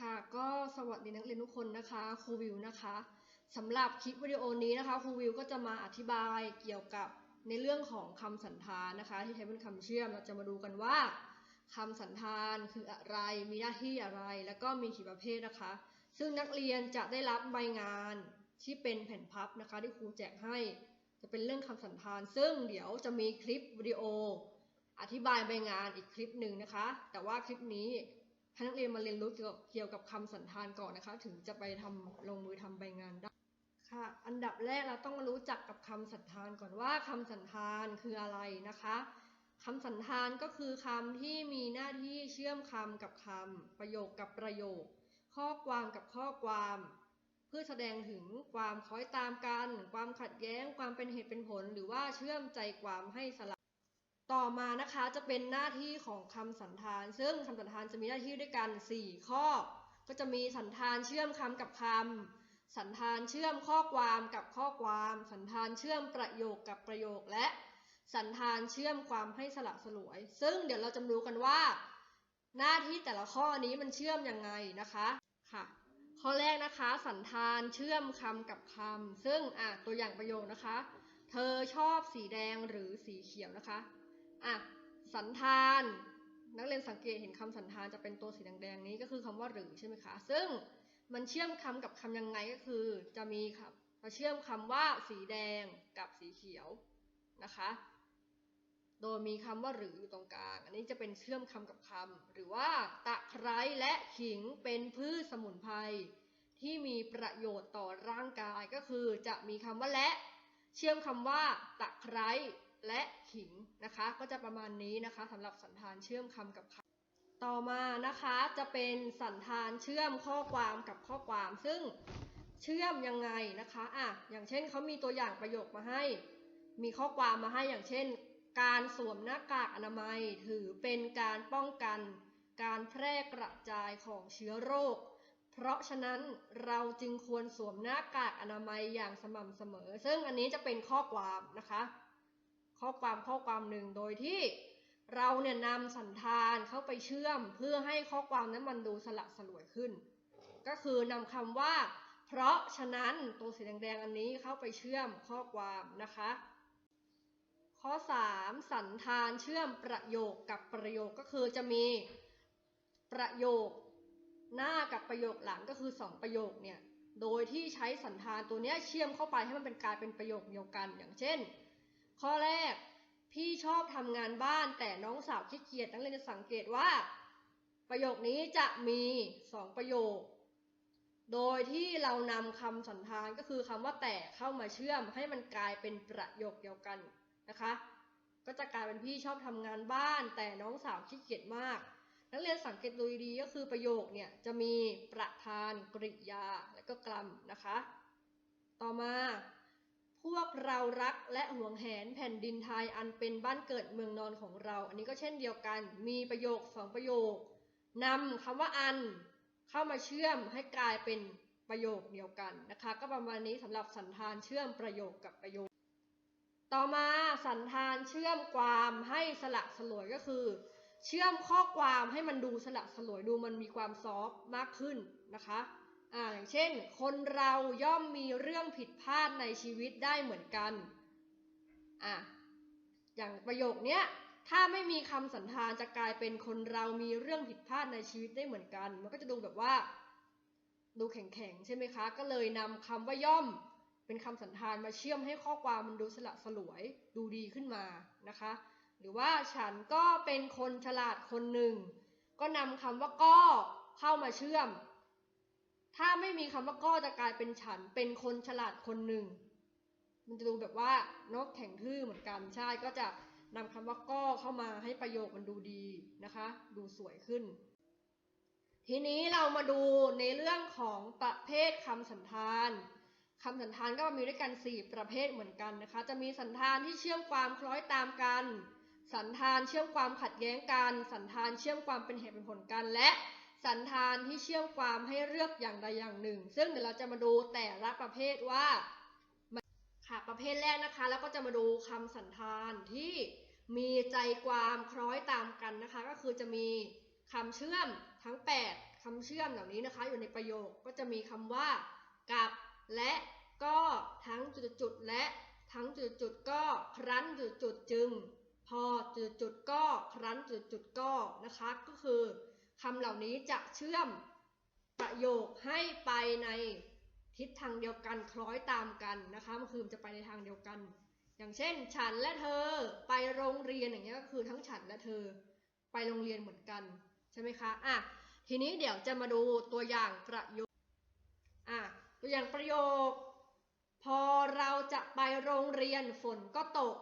ค่ะก็สวัสดีนักเรียนทุกคนนะคะครูวิวนะคะสำหรับคลิปวิดีโอนี้นะคะครูวิวก็จะมาอธิบายเกี่ยวกับในเรื่องของคำสันธานนะคะ ที่ใช้เป็นคำเชื่อมเราจะมาดูกันว่าคำสันธานคืออะไร มีหน้าที่อะไร แล้วก็มีกี่ประเภทนะคะ ซึ่งนักเรียนจะได้รับใบงานที่เป็นแผ่นพับนะคะ ที่ครูแจกให้ จะเป็นเรื่องคำสันธาน ซึ่งเดี๋ยวจะมีคลิปวิดีโอ อธิบายใบงานอีกคลิปหนึ่งนะคะ แต่ว่าคลิปนี้ ให้นักเรียนมาเรียนรู้เกี่ยวกับเกี่ยวกับคำสันธานก่อนนะคะ ถึงจะไปทำลงมือทำใบงานได้ค่ะ อันดับแรกเราต้องมารู้จักกับคำสันธานก่อนว่าคำสันธานคืออะไรนะคะคำสันธานก็คือคำที่มีหน้าที่เชื่อมคำกับคำประโยคกับประโยค ข้อความกับข้อความ เพื่อแสดงถึงความคล้อยตามกัน ความขัดแย้ง ความเป็นเหตุเป็นผล หรือว่าเชื่อมใจความให้สลับ ต่อมานะคะจะเป็นหน้าที่ของคำสันธาน ซึ่งคำสันธานจะมีหน้าที่ด้วยกัน 4 ข้อ ก็จะมีสันธานเชื่อมคำกับคำสันธานเชื่อมข้อความกับข้อความ สันธานเชื่อมประโยคกับประโยค และสันธานเชื่อมความให้สลับสลวย ซึ่งเดี๋ยวเราจะมาดูกันว่า หน้าที่แต่ละข้อนี้มันเชื่อมยังไงนะคะค่ะ ข้อแรกนะคะ สันธานเชื่อมคำกับคำซึ่งอะตัวอย่างประโยคนะคะ เธอชอบสีแดงหรือสีเขียวนะคะ อะสันธานนักเรียนสังเกตเห็นคำสันธานจะเป็นตัวสีแดงๆนี้ก็คือคำว่าหรือใช่ไหมคะ ซึ่งมันเชื่อมคำกับคำยังไงก็คือจะมีครับมาเชื่อมคำว่าสีแดงกับสีเขียวนะคะ โดยมีคำว่าหรืออยู่ตรงกลาง อันนี้จะเป็นเชื่อมคำกับคำหรือว่าตะไคร้และขิงเป็นพืชสมุนไพรที่มีประโยชน์ต่อร่างกายก็คือจะมีคำว่าและ เชื่อมคำว่าตะไคร้และ ขิงนะคะ ก็จะประมาณนี้นะคะสำหรับสันธานเชื่อมคำกับคำต่อมานะคะจะเป็นสันธานเชื่อมข้อความกับข้อความ ซึ่งเชื่อมยังไงนะคะอะอย่างเช่นเขามีตัวอย่างประโยคมาให้ มีข้อความมาให้อย่างเช่น การสวมหน้ากากอนามัย ถือเป็นการป้องกัน การแพร่กระจายของเชื้อโรค เพราะฉะนั้นเราจึงควรสวมหน้ากากอนามัยอย่างสม่ำเสมอ ซึ่งอันนี้จะเป็นข้อความนะคะ ข้อความข้อความหนึ่งโดยที่เราเนี่ยนำสันธานเข้าไปเชื่อม เพื่อให้ข้อความนั้นมันดูสละสลวยขึ้น ก็คือนำคำว่า เพราะฉะนั้นตัวสีแดงๆอันนี้เข้าไปเชื่อมข้อความนะคะ ข้อ 3 สันธานเชื่อมประโยคกับประโยคก็คือจะมีประโยคหน้ากับประโยคหลังก็คือ 2 ประโยคเนี่ยโดยที่ใช้สันธานตัวเนี้ยเชื่อมเข้าไปให้มันเป็นกลายเป็นประโยคเดียวกัน อย่างเช่น ข้อแรก พี่ชอบทำงานบ้านแต่น้องสาวขี้เกียจนักเรียนจะสังเกตว่า ประโยคนี้จะมี2ประโยค โดยที่เรานำคำสันธานก็คือคำว่าแต่เข้ามาเชื่อมให้มันกลายเป็นประโยคเดียวกันนะคะ ก็จะกลายเป็นพี่ชอบทำงานบ้านแต่น้องสาวขี้เกียจมากนักเรียนสังเกตดูดีก็คือประโยคเนี่ยจะมีประธานกริยาและก็กรรมนะคะ ต่อมา พวกเรารักและหวงแหนแผ่นดินไทยอันเป็นบ้านเกิดเมืองนอนของเรา อันนี้ก็เช่นเดียวกัน มีประโยคสองประโยคนำคำว่าอันเข้ามาเชื่อมให้กลายเป็นประโยคเดียวกันนะคะ ก็ประมาณนี้สำหรับสันธานเชื่อมประโยคกับประโยค ต่อมาสันธานเชื่อมความให้สละสลวยก็คือ เชื่อมข้อความให้มันดูสละสลวยดูมันมีความซอฟมากขึ้นนะคะ อ่าอย่างเช่น คนเราย่อมมีเรื่องผิดพลาดในชีวิตได้เหมือนกันอะอย่างประโยคเนี้ยถ้าไม่มีคำสันธานจะกลายเป็นคนเรามีเรื่องผิดพลาดในชีวิตได้เหมือนกัน มันก็จะดูแบบว่า ดูแข็งๆใช่ไหมคะ ก็เลยนำคำว่าย่อมเป็นคำสันธานมาเชื่อมให้ข้อความมันดูสละสลวยดูดีขึ้นมานะคะ หรือว่าฉันก็เป็นคนฉลาดคนหนึ่ง ก็นำคำว่าก็เข้ามาเชื่อม ถ้าไม่มีคำว่าก็จะกลายเป็นฉัน เป็นคนฉลาดคนหนึ่ง มันจะดูแบบว่านกแข็งทื่อเหมือนกันใช่ก็จะนำคำว่าก็เข้ามาให้ประโยคมันดูดีนะคะ ดูสวยขึ้น ทีนี้เรามาดูในเรื่องของประเภทคำสันธานคำสันธานก็มีด้วยกัน 4 ประเภทเหมือนกันนะคะ จะมีสันธานที่เชื่อมความคล้อยตามกัน สันธานเชื่อมความขัดแย้งกัน สันธานเชื่อมความเป็นเหตุเป็นผลกัน และ สันธานที่เชื่อมความให้เลือกอย่างใดอย่างหนึ่ง ซึ่งเดี๋ยวเราจะมาดูแต่ละประเภทว่าค่ะประเภทแรกนะคะ แล้วก็จะมาดูคำสันธานที่มีใจความคล้อยตามกันนะคะ ก็คือจะมีคำเชื่อมทั้ง 8คำเชื่อมเหล่านี้นะคะ อยู่ในประโยคก็จะมีคำว่ากับและก็ทั้งจุดๆและทั้งจุดๆก็ครั้นจุดๆจึง พอจุดๆก็ครั้นจุดๆก็นะคะ ก็คือ คำเหล่านี้จะเชื่อมประโยคให้ไปในทิศทางเดียวกันคล้อยตามกันนะคะมันคือจะไปในทางเดียวกัน อย่างเช่น ฉันและเธอไปโรงเรียนอย่างเงี้ยก็คือทั้งฉันและเธอไปโรงเรียนเหมือนกันใช่ไหมคะอะทีนี้เดี๋ยวจะมาดูตัวอย่างประโยคอะตัวอย่างประโยค พอเราจะไปโรงเรียนฝนก็ตก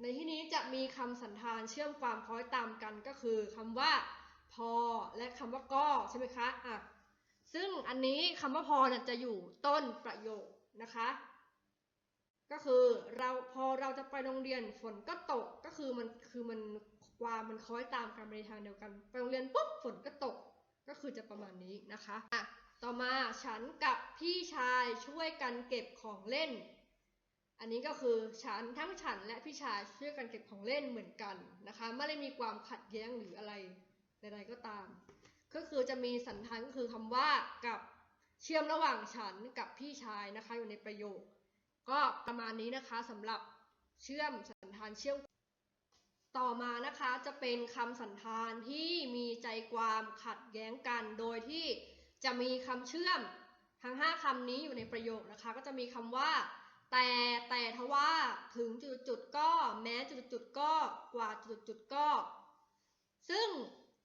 ในที่นี้จะมีคำสันธานเชื่อมความคล้อยตามกันก็คือคำว่า พอและคำว่าก็ใช่ไหมคะอะซึ่งอันนี้คำว่าพอน่ะจะอยู่ต้นประโยคนะคะ ก็คือเราพอเราจะไปโรงเรียนฝนก็ตกก็คือมันคือมันความมันคล้อยตามกันไปในทางเดียวกัน ไปโรงเรียนปุ๊บฝนก็ตกก็คือจะประมาณนี้นะคะอะต่อมาฉันกับพี่ชายช่วยกันเก็บของเล่น อันนี้ก็คือฉันทั้งฉันและพี่ชายช่วยกันเก็บของเล่นเหมือนกันนะคะ ไม่ได้มีความขัดแย้งหรืออะไร ใดๆก็ตาม ก็คือจะมีสันธานก็คือคำว่ากับเชื่อมระหว่างฉันกับพี่ชายนะคะอยู่ในประโยค ก็ประมาณนี้นะคะสำหรับเชื่อมสันธานเชื่อม ต่อมานะคะจะเป็นคำสันธานที่มีใจความขัดแย้งกัน โดยที่จะมีคำเชื่อมทั้ง 5คำนี้อยู่ในประโยคนะคะ ก็จะมีคำว่า แต่แต่ทว่าถึงจุดจุดก็ แม้จุดจุดก็กว่าจุดจุดก็ ซึ่ง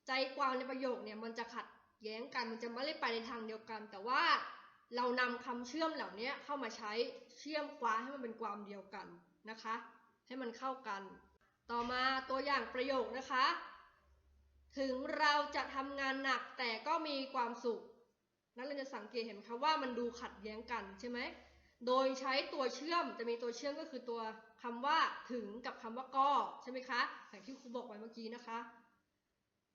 ใจความในประโยคเนี่ยมันจะขัดแย้งกันมันจะไม่ได้ไปในทางเดียวกัน แต่ว่าเรานำคำเชื่อมเหล่านี้เข้ามาใช้เชื่อมความให้มันเป็นความเดียวกันนะคะ ให้มันเข้ากัน ต่อมาตัวอย่างประโยคนะคะ ถึงเราจะทำงานหนักแต่ก็มีความสุข นักเรียนจะสังเกตเห็นคะว่ามันดูขัดแย้งกันใช่ไหมโดยใช้ตัวเชื่อมจะมีตัวเชื่อมก็คือตัวคำว่าถึงกับคำว่าก็ใช่ไหมคะอย่างที่ครูบอกไว้เมื่อกี้นะคะ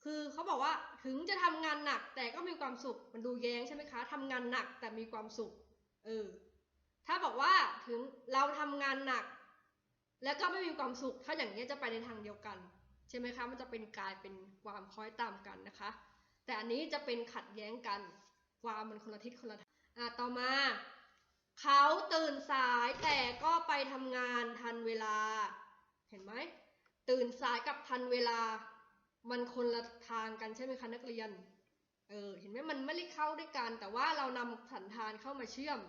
คือเขาบอกว่าถึงจะทำงานหนักแต่ก็มีความสุขมันดูแย้งใช่ไหมคะทำงานหนักแต่มีความสุขเออถ้าบอกว่าถึงเราทำงานหนัก แล้วก็ไม่มีความสุข ถ้าอย่างนี้จะไปในทางเดียวกัน ใช่ไหมคะมันจะเป็นกลายเป็นความคล้อยตามกันนะคะ แต่อันนี้จะเป็นขัดแย้งกันความมันคนละทิศคนละทางอะต่อมาเขาตื่นสายแต่ก็ไปทำงานทันเวลา เห็นไหมตื่นสายกับทันเวลา มันคนละทางกันใช่ไหมคะนักเรียน เออเห็นไหมมันไม่ได้เข้าด้วยกัน แต่ว่าเรานำสันธานเข้ามาเชื่อม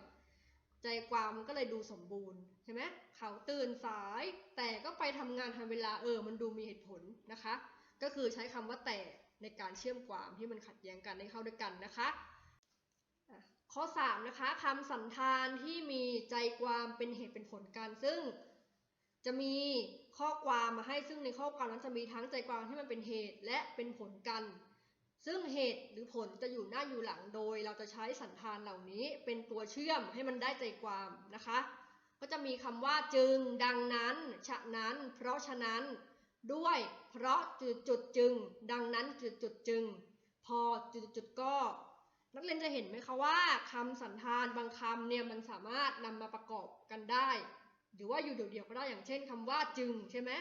ใจความมันก็เลยดูสมบูรณ์ใช่ไหมเขาตื่นสาย แต่ก็ไปทำงานทันเวลาเออ มันดูมีเหตุผลนะคะ ก็คือใช้คำว่าแต่ในการเชื่อมความที่มันขัดแย้งกันให้เข้าด้วยกันนะคะอะข้อ 3 นะคะคำสันธานที่มีใจความเป็นเหตุเป็นผลกันซึ่งจะมี ข้อความมาให้ซึ่งในข้อความนั้นจะมีทั้งใจความที่มันเป็นเหตุและเป็นผลกัน ซึ่งเหตุหรือผลจะอยู่หน้าอยู่หลังโดย เราจะใช้สันธานเหล่านี้เป็นตัวเชื่อมให้มันได้ใจความนะคะ ก็จะมีคำว่าจึง ดังนั้น ฉะนั้น เพราะฉะนั้น ด้วย เพราะจุดจุดจึง ดังนั้นจุดจุดจึง พอจุดจุดก็นักเรียนจะเห็นไหมคะว่าคำสันธานบางคำเนี่ยมันสามารถนำมาประกอบกันได้ หรือว่าอยู่เดี่ยวๆก็ได้อย่างเช่นคำว่าจึงใช่ไหม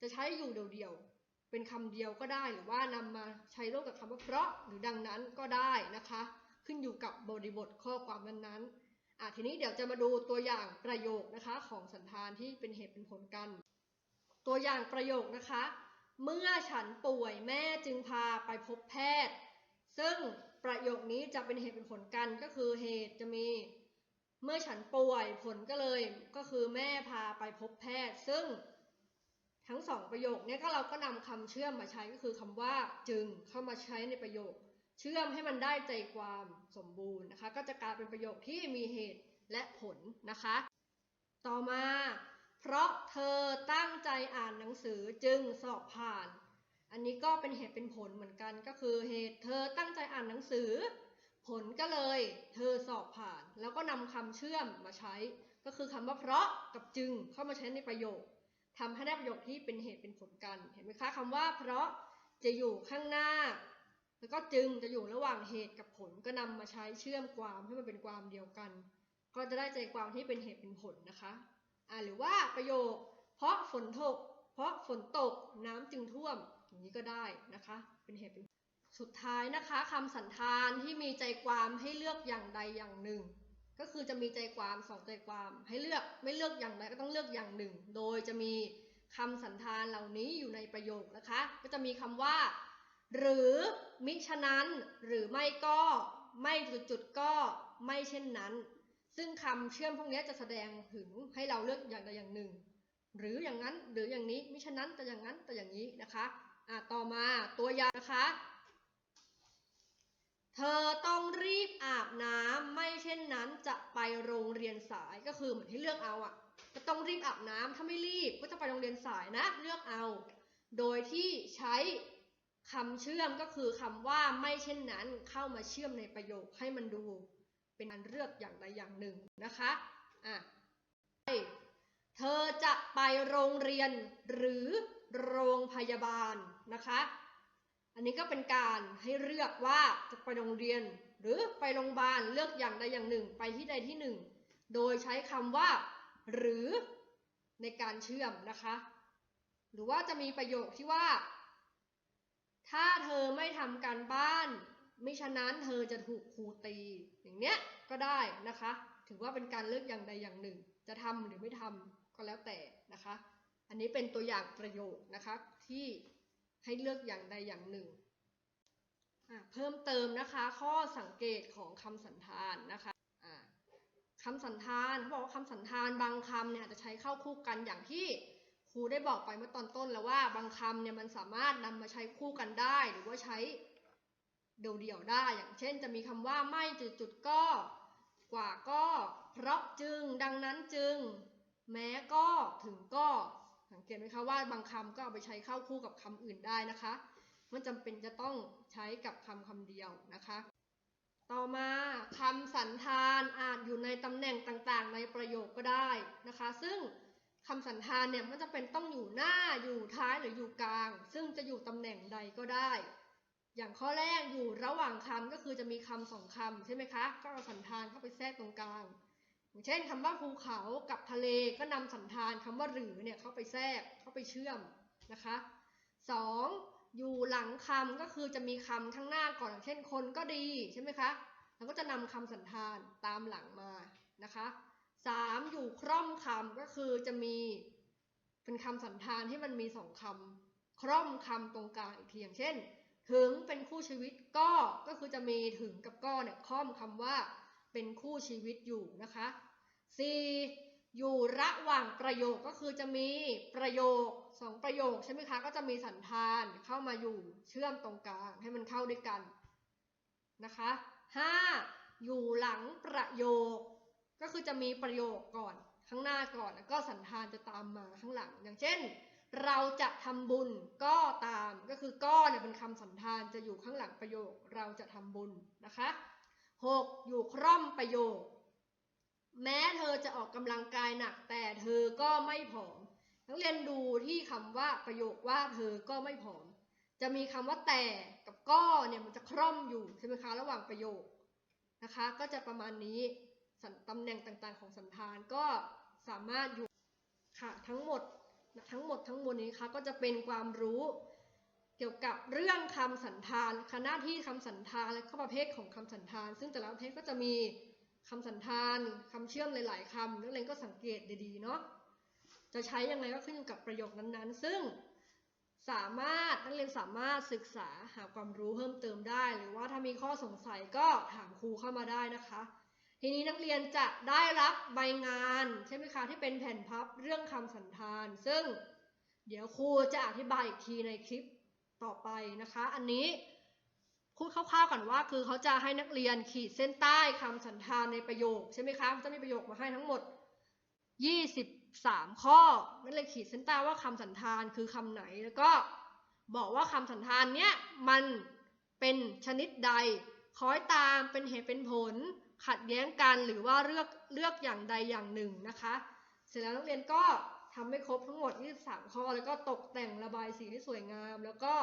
จะใช้อยู่เดี่ยวๆเป็นคำเดียวก็ได้หรือว่านำมาใช้ร่วมกับคำว่าเพราะหรือดังนั้นก็ได้นะคะ ขึ้นอยู่กับบริบทข้อความนั้นๆอะทีนี้เดี๋ยวจะมาดูตัวอย่างประโยคนะคะของสันธานที่เป็นเหตุเป็นผลกัน ตัวอย่างประโยคนะคะ เมื่อฉันป่วยแม่จึงพาไปพบแพทย์ ซึ่งประโยคนี้จะเป็นเหตุเป็นผลกันก็คือเหตุจะมี เมื่อฉันป่วยผลก็เลยก็คือแม่พาไปพบแพทย์ ซึ่งทั้งสองประโยคเนี้ก็เราก็นำคำเชื่อมมาใช้ก็คือคำว่าจึงเข้ามาใช้ในประโยค เชื่อมให้มันได้ใจความสมบูรณ์นะคะ ก็จะกลายเป็นประโยคที่มีเหตุและผลนะคะ ต่อมา เพราะเธอตั้งใจอ่านหนังสือจึงสอบผ่าน อันนี้ก็เป็นเหตุเป็นผลเหมือนกันก็คือเหตุเธอตั้งใจอ่านหนังสือ ผลก็เลยเธอสอบผ่าน แล้วก็นำคำเชื่อมมาใช้ ก็คือคำว่าเพราะกับจึงเข้ามาใช้ในประโยคทำให้ได้ประโยคที่เป็นเหตุเป็นผลกัน เห็นไหมคะคำว่าเพราะจะอยู่ข้างหน้า แล้วก็จึงจะอยู่ระหว่างเหตุกับผลก็นำมาใช้เชื่อมความให้มันเป็นความเดียวกัน ก็จะได้ใจความที่เป็นเหตุเป็นผลนะคะอ่าหรือว่าประโยค เพราะฝนตก เพราะฝนตกน้ำจึงท่วมอย่างนี้ก็ได้นะคะ เป็นเหตุเป็น สุดท้ายนะคะคำสันธานที่มีใจความให้เลือกอย่างใดอย่างหนึ่ง ก็คือจะมีใจความสองใจความให้เลือกไม่เลือกอย่างใดก็ต้องเลือกอย่างหนึ่ง โดยจะมีคำสันธานเหล่านี้อยู่ในประโยคนะคะ ก็จะมีคำว่า หรือมิฉะนั้นหรือไม่ก็ไม่จุดๆก็ไม่เช่นนั้น ซึ่งคำเชื่อมพวกนี้จะแสดงถึงให้เราเลือกอย่างใดอย่างหนึ่ง หรืออย่างนั้นหรืออย่างนี้มิฉะนั้นแต่อย่างนั้นแต่อย่างนี้นะคะอะต่อมาตัวอย่างนะคะ เธอต้องรีบอาบน้ำไม่เช่นนั้นจะไปโรงเรียนสายก็คือเหมือนให้เลือกเอาอะจะต้องรีบอาบน้ำถ้าไม่รีบก็จะไปโรงเรียนสายนะเลือกเอา โดยที่ใช้คำเชื่อมก็คือคำว่าไม่เช่นนั้นเข้ามาเชื่อมในประโยคให้มันดู เป็นการเลือกอย่างใดอย่างหนึ่งนะคะอะเธอจะไปโรงเรียนหรือโรงพยาบาลนะคะ อันนี้ก็เป็นการให้เลือกว่าจะไปโรงเรียน หรือไปโรงพยาบาลเลือกอย่างใดอย่างหนึ่งไปที่ใดที่หนึ่ง โดยใช้คำว่า หรือในการเชื่อมนะคะ หรือว่าจะมีประโยคที่ว่า ถ้าเธอไม่ทำการบ้าน ไมิฉะนั้นเธอจะถูกครูตี อย่างเนี้ยก็ได้นะคะ ถือว่าเป็นการเลือกอย่างใดอย่างหนึ่ง จะทำหรือไม่ทำก็แล้วแต่นะคะ อันนี้เป็นตัวอย่างประโยคนะคะที่ ให้เลือกอย่างใดอย่างหนึ่ง เพิ่มเติมนะคะ ข้อสังเกตของคำสันธานนะคะะคำสันธานเขาบอกว่าคำสันธานบางคำเนี่ยอาจจะใช้เข้าคู่กันอย่างที่ครูได้บอกไปเมื่อตอนต้นแล้วว่าบางคำเนี่ยมันสามารถนำมาใช้คู่กันได้ หรือว่าใช้เดี่ยวๆได้ อย่างเช่น จะมีคำว่าไม่จุดๆก็กว่าก็ เพราะจึง ดังนั้นจึง แม้ก็ถึงก็ สังเกตไหมคะว่าบางคำก็เอาไปใช้เข้าคู่กับคำอื่นได้นะคะไม่จำเป็นจะต้องใช้กับคำคำเดียวนะคะ ต่อมาคำสันธานอาจอยู่ในตำแหน่งต่างๆ ในประโยคก็ได้นะคะ ซึ่งคำสันธานเนี่ยมันจะเป็นต้องอยู่หน้าอยู่ท้ายหรืออยู่กลาง ซึ่งจะอยู่ตำแหน่งใดก็ได้ อย่างข้อแรกอยู่ระหว่างคำก็คือจะมีคำสองคำใช่ไหมคะ ก็เอาสันธานเข้าไปแทรกตรงกลาง อย่างเช่นคำว่าภูเขากับทะเลก็นำสันธานคำว่าหรือเนี่ยเข้าไปแทรกเข้าไปเชื่อมนะคะสองอยู่หลังคำก็คือจะมีคำข้างหน้าก่อนอย่างเช่นคนก็ดีใช่ไหมคะแล้วก็จะนำคำสันธานตามหลังมานะคะสามอยู่คร่อมคำก็คือจะมีเป็นคำสันธานที่มันมีสองคำคร่อมคำตรงกลางอีกทีอย่างเช่น ถึงเป็นคู่ชีวิตก็ก็คือจะมีถึงกับก็เนี่ยคร่อมคำว่า เป็นคู่ชีวิตอยู่นะคะ 4. อยู่ระหว่างประโยคก็คือจะมีประโยคสองประโยคใช่ไหมคะ ก็จะมีสันธานเข้ามาอยู่เชื่อมตรงกลางให้มันเข้าด้วยกันนะคะ 5. อยู่หลังประโยค ก็คือจะมีประโยคก่อนข้างหน้าก่อนแล้วก็สันธานจะตามมาข้างหลัง อย่างเช่น เราจะทำบุญก็ตามก็คือก็เนี่ยเป็นคำสันธานจะอยู่ข้างหลังประโยคเราจะทำบุญนะคะ 6. อยู่คร่อมประโยค แม้เธอจะออกกำลังกายหนักแต่เธอก็ไม่ผอม นักเรียนดูที่คำว่าประโยคว่าเธอก็ไม่ผอม จะมีคำว่าแต่กับก็เนี่ยมันจะคร่อมอยู่ใช่ไหมคะระหว่างประโยคนะคะ ก็จะประมาณนี้ตำแหน่งต่างๆ ของสันธานก็สามารถอยู่ค่ะทั้งหมดทั้งหมดทั้งมวลนี้ค่ะก็จะเป็นความรู้ เกี่ยวกับเรื่องคำสันธานคณะที่คำสันธานและข้อประเภทของคำสันธาน ซึ่งแต่ละประเภทก็จะมีคำสันธานคำเชื่อมหลาย ๆคำนักเรียนก็สังเกตดี ๆ เนาะจะใช้ยังไงก็ขึ้นอยู่กับประโยคนั้น ๆ ซึ่งสามารถนักเรียนสามารถศึกษาหาความรู้เพิ่มเติมได้ หรือว่าถ้ามีข้อสงสัยก็ถามครูเข้ามาได้นะคะ ทีนี้นักเรียนจะได้รับใบงานใช่ไหมคะที่เป็นแผ่นพับเรื่องคำสันธาน ซึ่งเดี๋ยวครูจะอธิบายอีกทีในคลิป ต่อไปนะคะ อันนี้พูดคร่าวๆก่อนว่า คือเขาจะให้นักเรียนขีดเส้นใต้คำสันธานในประโยคใช่ไหมคะจะมีประโยคมาให้ทั้งหมด 23 ข้อนักเรียขีดเส้นใต้ว่าคำสันธานคือคำไหนแล้วก็บอกว่าคำสันธานเนี้ยมันเป็นชนิดใดคอยตามเป็นเหตุเป็นผล ขัดแย้งกันหรือว่าเลือกเลือกอย่างใดอย่างหนึ่งนะคะ เสร็จแล้วนักเรียนก็ ทำให้ครบทั้งหมด 23 ข้อ แล้วก็ตกแต่งระบายสีให้สวยงาม แล้วก็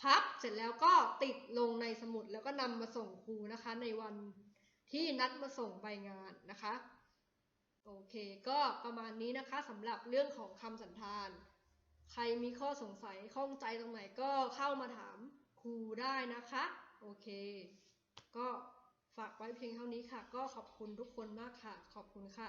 พับเสร็จแล้วก็ติดลงในสมุด แล้วก็นำมาส่งครูนะคะ ในวันที่นัดมาส่งใบงานนะคะ โอเค ก็ประมาณนี้นะคะสำหรับเรื่องของคำสันธาน ใครมีข้อสงสัยข้องใจตรงไหนก็เข้ามาถามครูได้นะคะ โอเค ก็ฝากไว้เพียงเท่านี้ค่ะ ก็ขอบคุณทุกคนมากค่ะ ขอบคุณค่ะ